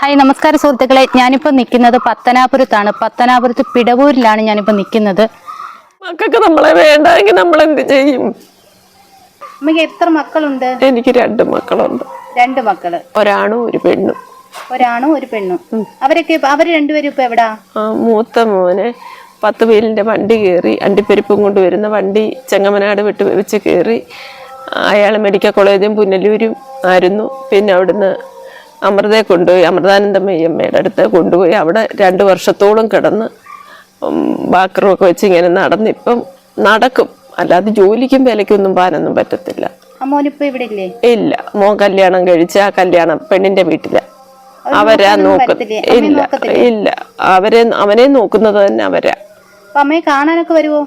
Hi നമസ്കാരം സുഹൃത്തുക്കളെ. ഞാനിപ്പോൾ നിൽക്കുന്നത് പത്തനാപുരത്താണ്. പത്തനാപുരത്ത് പിടവൂരിലാണ് ഞാനിപ്പോൾ നിൽക്കുന്നത് മക്കൾക്ക് നമ്മളെ വേണ്ടെങ്കിൽ നമ്മൾ എന്ത് ചെയ്യും? അമ്മയ്ക്ക് എത്ര മക്കളുണ്ട്? എനിക്ക് രണ്ട് മക്കളുണ്ട്. രണ്ട് മക്കൾ. ഒരാണും ഒരു പെണ്ണും. ഒരാണും ഒരു പെണ്ണും. അവരൊക്കെ അവർ രണ്ടുപേരും ഇപ്പൊ എവിടാ? ആ മൂത്ത മോനെ പത്ത് പേരിന്റെ വണ്ടി കയറി അണ്ടിപ്പരിപ്പും കൊണ്ട് വരുന്ന വണ്ടി ചെങ്ങമനാട് വിട്ട് വെച്ച് കയറി അയാൾ മെഡിക്കൽ കോളേജും പുനലൂരും ആയിരുന്നു. പിന്നെ അവിടുന്ന് അമൃതയെ കൊണ്ടുപോയി അമൃതാനന്ദമയ്യമ്മയുടെ അടുത്ത് കൊണ്ടുപോയി. അവിടെ രണ്ട് വർഷത്തോളം കിടന്ന് ബാക്കറുമൊക്കെ വെച്ച് ഇങ്ങനെ നടന്ന് ഇപ്പം നടക്കും. അല്ലാതെ ജോലിക്കും വിലയ്ക്കൊന്നും പാനൊന്നും പറ്റത്തില്ല. ഇല്ലേ. മോൻ കല്യാണം കഴിച്ച് ആ കല്യാണം പെണ്ണിന്റെ വീട്ടില. അവരാ നോക്ക ഇല്ല. ഇല്ല. അവരെ അവനെ നോക്കുന്നത് തന്നെ അവരാ. കാണാനൊക്കെ വരുമോ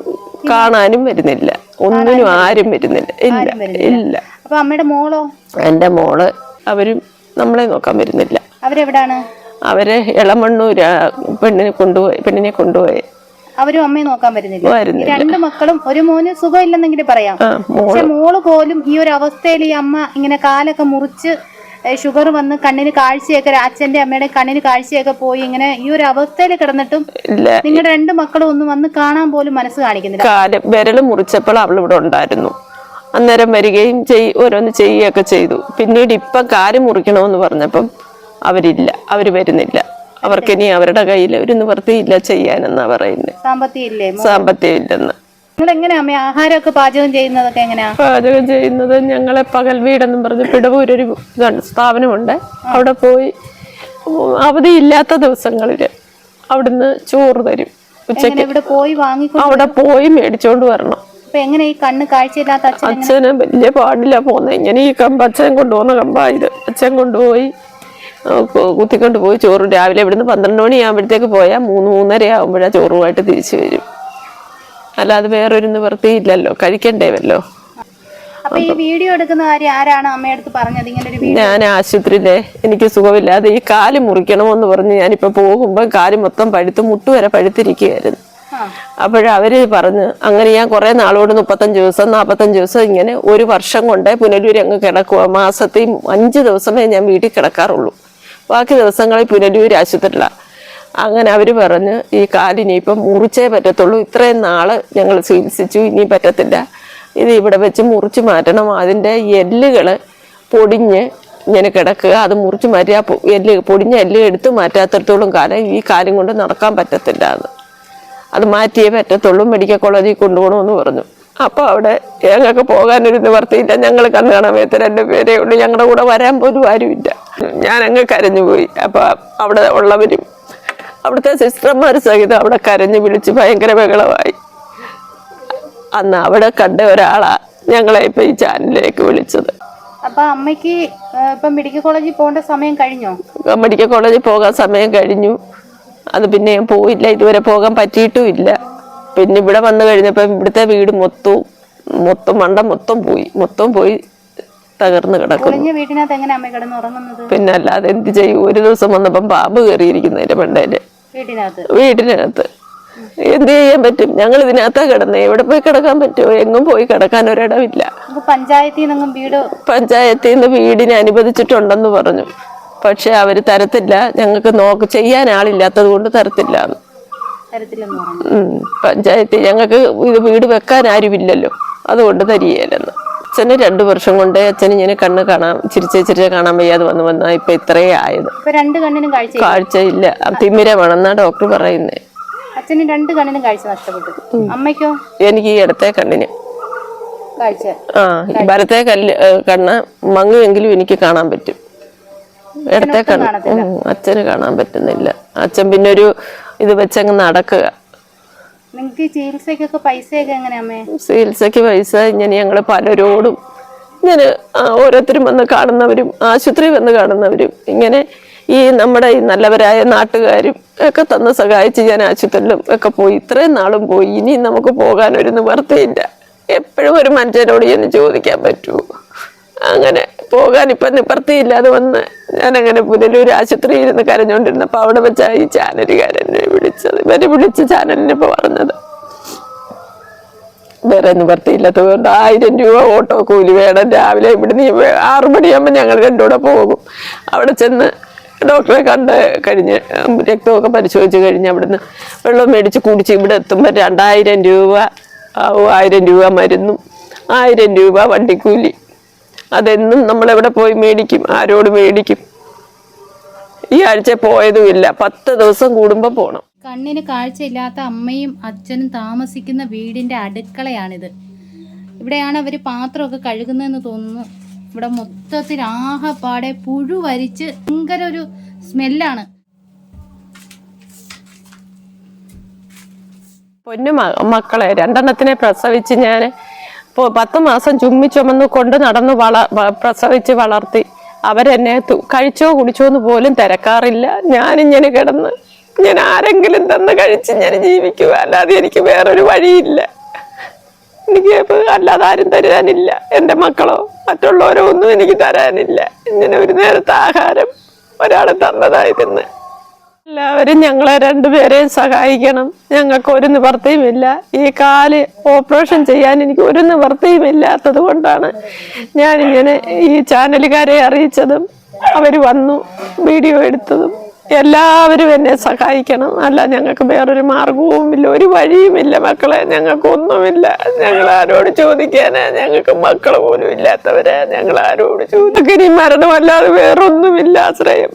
കാണാനും വരുന്നില്ല. ഒന്നിനും ആരും വരുന്നില്ല. ഇല്ല. ഇല്ല. അപ്പൊ അമ്മയുടെ മോളോ? എന്റെ മോൾ അവരും നമ്മളെ നോക്കാൻ വരുന്നില്ല. അവരെവിടാണ്? അവർ ഇളമണ്ണൂര് പെണ്ണിനെ കൊണ്ടുപോയി പെണ്ണിനെ കൊണ്ടുപോയി. അവരും അമ്മയെ നോക്കാൻ വരുന്നില്ല. രണ്ട് മക്കളും ഒരു മോന് സുഖമില്ലെന്നെങ്കിലും പറയാം. പക്ഷെ മോൾ പോലും ഈ ഒരു അവസ്ഥയിൽ ഈ അമ്മ ഇങ്ങനെ കാലൊക്കെ മുറിച്ച് ഷുഗർ വന്ന് കണ്ണിന് കാഴ്ചയൊക്കെ അച്ഛന്റെ അമ്മയുടെ കണ്ണിന് കാഴ്ചയൊക്കെ പോയി ഇങ്ങനെ ഈ ഒരു അവസ്ഥയിൽ കിടന്നിട്ടും നിങ്ങളുടെ രണ്ട് മക്കളും ഒന്ന് വന്ന് കാണാൻ പോലും മനസ്സ് കാണിക്കുന്നില്ല. വിരൽ മുറിച്ചപ്പോൾ അവൾ ഇവിടെ ഉണ്ടായിരുന്നു. അന്നേരം വരികയും ചെയ് ഓരോന്ന് ചെയ്യുകയൊക്കെ ചെയ്തു. പിന്നീട് ഇപ്പം കാര് മുറിക്കണമെന്ന് പറഞ്ഞപ്പം അവരില്ല അവർ വരുന്നില്ല. അവർക്കിനി അവരുടെ കയ്യിൽ ഒരു നിവൃത്തിയില്ല ചെയ്യാനെന്നാ പറയുന്നത് സാമ്പത്തികം ഇല്ലേ സാമ്പത്തികം ഇല്ലെന്ന് ആഹാരമൊക്കെ പാചകം ചെയ്യുന്നതൊക്കെ എങ്ങനെയാ? പാചകം ചെയ്യുന്നത് ഞങ്ങളെ പകൽ വീടെന്നും പറഞ്ഞ് പിടവൂരൊരു ഇതാണ് സ്ഥാപനമുണ്ട്. അവിടെ പോയി അവധിയില്ലാത്ത ദിവസങ്ങളിൽ അവിടുന്ന് ചോറ് തരും. ഉച്ചയ്ക്ക് അവിടെ പോയി മേടിച്ചോണ്ട് വരണം. അപ്പൊ എങ്ങനെ ഈ കണ്ണ് കാഴ്ചയില്ലാത്ത അച്ഛൻ അച്ഛന് വലിയ പാടില്ല പോകുന്നത് ഇങ്ങനെ ഈ കമ്പ അച്ഛൻ കൊണ്ടുപോകുന്ന കമ്പാ ഇത്. അച്ഛൻ കൊണ്ടുപോയി കുത്തിക്കൊണ്ട് പോയി ചോറ്. രാവിലെ ഇവിടുന്ന് പന്ത്രണ്ട് മണിയാകുമ്പോഴത്തേക്ക് പോയാൽ മൂന്ന് മൂന്നര ആകുമ്പോഴാ ചോറുമായിട്ട് തിരിച്ചു വരും. അല്ലാതെ വേറൊരു നിവൃത്തിയില്ലല്ലോ കഴിക്കണ്ടേവല്ലോ അപ്പൊ ഈ വീഡിയോ എടുക്കുന്ന കാര്യം ആരാണ് അമ്മയുടെ അടുത്ത് പറഞ്ഞത്? ഇങ്ങനെ ഒരു ഞാൻ ആശുപത്രിയിലെ എനിക്ക് സുഖമില്ലാതെ ഈ കാൽ മുറിക്കണമെന്ന് പറഞ്ഞ് ഞാനിപ്പോ പോകുമ്പോൾ കാൽ മൊത്തം പഴുത്ത് മുട്ടുവരെ പഴുത്തിരിക്കുകയായിരുന്നു. അപ്പോഴവര് പറഞ്ഞു അങ്ങനെ ഞാൻ കുറെ നാളോട് മുപ്പത്തഞ്ച് ദിവസം നാൽപ്പത്തഞ്ച് ദിവസം ഇങ്ങനെ ഒരു വർഷം കൊണ്ട് പുനലൂർ അങ്ങ് കിടക്കുക മാസത്തിൽ അഞ്ച് ദിവസമേ ഞാൻ വീട്ടിൽ കിടക്കാറുള്ളൂ. ബാക്കി ദിവസങ്ങളിൽ പുനലൂർ ആശുപത്രിയിലാണ് അങ്ങനെ അവർ പറഞ്ഞ് ഈ കാലിനി ഇപ്പം മുറിച്ചേ പറ്റത്തുള്ളൂ. ഇത്രയും നാൾ ഞങ്ങൾ ചികിത്സിച്ചു ഇനി പറ്റത്തില്ല. ഇത് ഇവിടെ വെച്ച് മുറിച്ച് മാറ്റണം. അതിന്റെ എല്ലുകൾ പൊടിഞ്ഞ് ഇങ്ങനെ കിടക്കുക. അത് മുറിച്ച് മാറ്റി എല്ല് പൊടിഞ്ഞ എല്ല് എടുത്ത് മാറ്റാത്തടത്തോളം കാലം ഈ കാര്യം കൊണ്ട് നടക്കാൻ പറ്റത്തില്ല. എന്ന് അത് മാറ്റിയേ പറ്റത്തുള്ളൂ മെഡിക്കൽ കോളേജിൽ കൊണ്ടുപോകണമെന്ന് പറഞ്ഞു. അപ്പോൾ അവിടെ ഞങ്ങൾക്ക് പോകാനൊരു നിവർത്തിയില്ല ഞങ്ങൾ കണ്ണു കാണാൻ വേത്ത രണ്ട് പേരേ ഉള്ളൂ. ഞങ്ങളുടെ കൂടെ വരാൻ പോലും ആരുമില്ല. ഞാൻ അങ്ങ് കരഞ്ഞുപോയി അപ്പോൾ അവിടെ ഉള്ളവരും അവിടുത്തെ സിസ്റ്റർമാർ സഹിതം അവിടെ കരഞ്ഞു വിളിച്ച് ഭയങ്കര ബഹളമായി. അന്ന് അവിടെ കണ്ട ഒരാളാ ഞങ്ങളെ ഇപ്പൊ ഈ ചാനലിലേക്ക് വിളിച്ചത്. അപ്പൊ അമ്മയ്ക്ക് ഇപ്പൊ മെഡിക്കൽ കോളേജിൽ പോകേണ്ട സമയം കഴിഞ്ഞോ? മെഡിക്കൽ കോളേജിൽ പോകാൻ സമയം കഴിഞ്ഞു. അത് പിന്നെ ഞാൻ പോയില്ല ഇതുവരെ പോകാൻ പറ്റിയിട്ടും ഇല്ല പിന്നെ ഇവിടെ വന്നു കഴിഞ്ഞപ്പോൾ ഇവിടുത്തെ വീട് മൊത്തവും മൊത്തം മണ്ട മൊത്തം പോയി മൊത്തം പോയി തകർന്നു കിടക്കും പിന്നെ അല്ലാതെ എന്ത് ചെയ്യും? ഒരു ദിവസം വന്നപ്പം പാമ്പ് കയറിയിരിക്കുന്നതിന്റെ മണ്ടയിൽ വീട്ടിനകത്ത് വീടിനകത്ത്. എന്ത് ചെയ്യാൻ പറ്റും? ഞങ്ങൾ ഇതിനകത്താ കിടന്നേ. എവിടെ പോയി കിടക്കാൻ പറ്റുമോ എങ്ങും പോയി കിടക്കാൻ ഒരിടമില്ല. പഞ്ചായത്തിൽ നിന്ന് വീട് പഞ്ചായത്തിൽ നിന്ന് വീടിനെ അനുവദിച്ചിട്ടുണ്ടെന്ന് പറഞ്ഞു. പക്ഷെ അവർ തരത്തില്ല. ഞങ്ങൾക്ക് നോക്ക് ചെയ്യാൻ ആളില്ലാത്തത് കൊണ്ട് തരത്തില്ല. പഞ്ചായത്ത് ഞങ്ങൾക്ക് ഇത് വീട് വെക്കാൻ ആരുമില്ലല്ലോ. അതുകൊണ്ട് തരികയില്ലെന്ന്. അച്ഛന് രണ്ടു വർഷം കൊണ്ട് അച്ഛൻ ഇങ്ങനെ കണ്ണ് കാണാൻ ചിരിച്ച ചിരിച്ച കാണാൻ വയ്യാതെ വന്ന് വന്നാ ഇപ്പൊ ഇത്രയേ ആയത്. രണ്ട് കണ്ണിനും കാഴ്ച കാഴ്ചയില്ല. തിമിരമാണെന്നാ ഡോക്ടർ പറയുന്നത് അച്ഛന് രണ്ട് കണ്ണിനും കാഴ്ച നഷ്ടപ്പെട്ടു. അമ്മയ്ക്കോ? എനിക്ക് ഈ ഇടത്തെ കണ്ണിന്. ആ വലത്തെ കല്ല് കണ്ണ് മങ്ങുമെങ്കിലും എനിക്ക് കാണാൻ പറ്റും. ഇടത്തെ അച്ഛന് കാണാൻ പറ്റുന്നില്ല. അച്ഛൻ പിന്നെ ഒരു ഇത് വെച്ചങ്ങ് നടക്കുക. നിങ്ങൾക്ക് ചികിത്സക്കൊക്കെ പൈസയൊക്കെ എങ്ങനെയാ ചികിത്സയ്ക്ക് പൈസ ഇങ്ങനെ ഞങ്ങൾ പലരോടും ഇങ്ങനെ ഓരോരുത്തരും വന്ന് കാണുന്നവരും ആശുപത്രി വന്ന് കാണുന്നവരും ഇങ്ങനെ ഈ നമ്മുടെ ഈ നല്ലവരായ നാട്ടുകാരും ഒക്കെ തന്ന് സഹായിച്ച് ഞാൻ ആശുപത്രിയിലും ഒക്കെ പോയി. ഇത്രയും നാളും പോയി. ഇനി നമുക്ക് പോകാനൊരു നിവർത്തിയില്ല. എപ്പോഴും ഒരു മനുഷ്യനോട് ചെന്ന് ചോദിക്കാൻ പറ്റുമോ അങ്ങനെ പോകാൻ ഇപ്പൊ നിവർത്തിയില്ലാതെ വന്ന് ഞാനങ്ങനെ പുനലൂർ ആശുപത്രിയിൽ ഇരുന്ന് കരഞ്ഞോണ്ടിരുന്നപ്പോ അവിടെ വെച്ചാ ഈ ചാനലുകാരനെ വിളിച്ചത്. ഇവർ വിളിച്ച് ചാനലിനെ പറഞ്ഞത്. വേറെ നിവർത്തിയില്ലാത്തത് കൊണ്ട് ആയിരം രൂപ ഓട്ടോ കൂലി വേണം. രാവിലെ ഇവിടുന്ന് ആറു മണിയാകുമ്പോൾ ഞങ്ങൾ രണ്ടുകൂടെ പോകും. അവിടെ ചെന്ന് ഡോക്ടറെ കണ്ട് കഴിഞ്ഞ് രക്തമൊക്കെ പരിശോധിച്ച് കഴിഞ്ഞ് അവിടുന്ന് വെള്ളം മേടിച്ച് കുടിച്ച് ഇവിടെ എത്തുമ്പോൾ രണ്ടായിരം രൂപ ആയിരം രൂപ മരുന്നും ആയിരം രൂപ വണ്ടിക്കൂലി. അതെന്നും നമ്മൾ എവിടെ പോയി മേടിക്കും? ആരോട് മേടിക്കും? ഈ ആഴ്ച പോയതുമില്ല. പത്ത് ദിവസം കൂടുമ്പോൾ പോകണം കണ്ണിന് കാഴ്ചയില്ലാത്ത അമ്മയും അച്ഛനും താമസിക്കുന്ന വീടിന്റെ അടുക്കളയാണിത്. ഇവിടെയാണ് അവർ പാത്രമൊക്കെ കഴുകുന്നതെന്ന് തോന്നുന്നു. ഇവിടെ മൊത്തത്തിൽ ആകെപ്പാടെ പുഴു വരിച്ച് ഭയങ്കര ഒരു സ്മെല്ലാണ്. പൊന്നു മക്കളെ രണ്ടെണ്ണത്തിനെ പ്രസവിച്ച് ഞാൻ പത്ത് മാസം ചുമ്മി ചുമന്ന് കൊണ്ട് നടന്ന് വള പ്രസവിച്ച് വളർത്തി അവരെന്നെ കഴിച്ചോ കുടിച്ചോ എന്ന് പോലും തിരക്കാറില്ല. ഞാനിങ്ങനെ കിടന്ന് ഞാൻ ആരെങ്കിലും തന്ന് കഴിച്ച് ഞാൻ ജീവിക്കുക അല്ലാതെ എനിക്ക് വേറൊരു വഴിയില്ല. എനിക്ക് അല്ലാതെ ആരും തരാനില്ല. എന്റെ മക്കളോ മറ്റുള്ളവരോ ഒന്നും എനിക്ക് തരാനില്ല. ഇങ്ങനെ ഒരു നേരത്തെ ആഹാരം ഒരാൾ തന്നതായിരുന്നു. എല്ലാവരും ഞങ്ങളെ രണ്ടുപേരെയും സഹായിക്കണം. ഞങ്ങൾക്ക് ഒരു നിവർത്തിയുമില്ല ഈ കാൽ ഓപ്പറേഷൻ ചെയ്യാൻ എനിക്ക് ഒരു നിവർത്തിയും ഇല്ലാത്തത് കൊണ്ടാണ് ഞാനിങ്ങനെ ഈ ചാനലുകാരെ അറിയിച്ചതും അവർ വന്നു വീഡിയോ എടുത്തതും. എല്ലാവരും എന്നെ സഹായിക്കണം. അല്ല ഞങ്ങൾക്ക് വേറൊരു മാർഗവുമില്ല ഒരു വഴിയുമില്ല മക്കളെ. ഞങ്ങൾക്കൊന്നുമില്ല ഞങ്ങൾ ആരോട് ചോദിക്കാനാ? ഞങ്ങൾക്ക് മക്കൾ പോലും ഇല്ലാത്തവരാ. ഞങ്ങൾ ആരോട് ചോദിക്കും? ഇനി മരണമല്ലാതെ വേറൊന്നുമില്ല ആശ്രയം.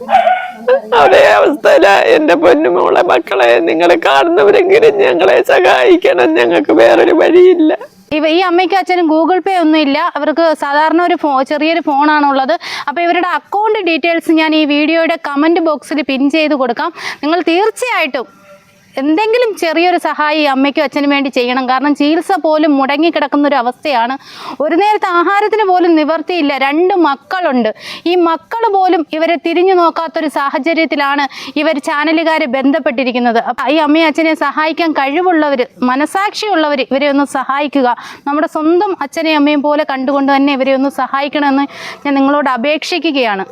അതേ അവസ്ഥയില എന്റെ പൊന്നുമോളെ മക്കളെ നിങ്ങൾ കാണുന്നവരെങ്കിലും ഞങ്ങളെ സഹായിക്കണം. ഞങ്ങൾക്ക് വേറൊരു വഴിയില്ല. ഇവ ഈ അമ്മയ്ക്കും അച്ഛനും ഗൂഗിൾ പേ ഒന്നും ഇല്ല. അവർക്ക് സാധാരണ ഒരു ഫോ ചെറിയൊരു ഫോണാണുള്ളത്. അപ്പോൾ ഇവരുടെ അക്കൗണ്ട് ഡീറ്റെയിൽസ് ഞാൻ ഈ വീഡിയോയുടെ കമന്റ് ബോക്സിൽ പിൻ ചെയ്ത് കൊടുക്കാം. നിങ്ങൾ തീർച്ചയായിട്ടും എന്തെങ്കിലും ചെറിയൊരു സഹായം ഈ അമ്മയ്ക്കും അച്ഛനും വേണ്ടി ചെയ്യണം. കാരണം ചികിത്സ പോലും മുടങ്ങിക്കിടക്കുന്ന ഒരു അവസ്ഥയാണ്. ഒരു നേരത്തെ ആഹാരത്തിന് പോലും നിവർത്തിയില്ല. രണ്ട് മക്കളുണ്ട്. ഈ മക്കൾ പോലും ഇവരെ തിരിഞ്ഞു നോക്കാത്തൊരു സാഹചര്യത്തിലാണ് ഇവർ ചാനലുകാരെ ബന്ധപ്പെട്ടിരിക്കുന്നത്. അപ്പം ഈ അമ്മയും അച്ഛനെ സഹായിക്കാൻ കഴിവുള്ളവർ മനസാക്ഷിയുള്ളവർ ഇവരെ ഒന്ന് സഹായിക്കുക. നമ്മുടെ സ്വന്തം അച്ഛനെയും അമ്മയും പോലെ കണ്ടുകൊണ്ട് തന്നെ ഇവരെ ഒന്ന് സഹായിക്കണമെന്ന് ഞാൻ നിങ്ങളോട് അപേക്ഷിക്കുകയാണ്.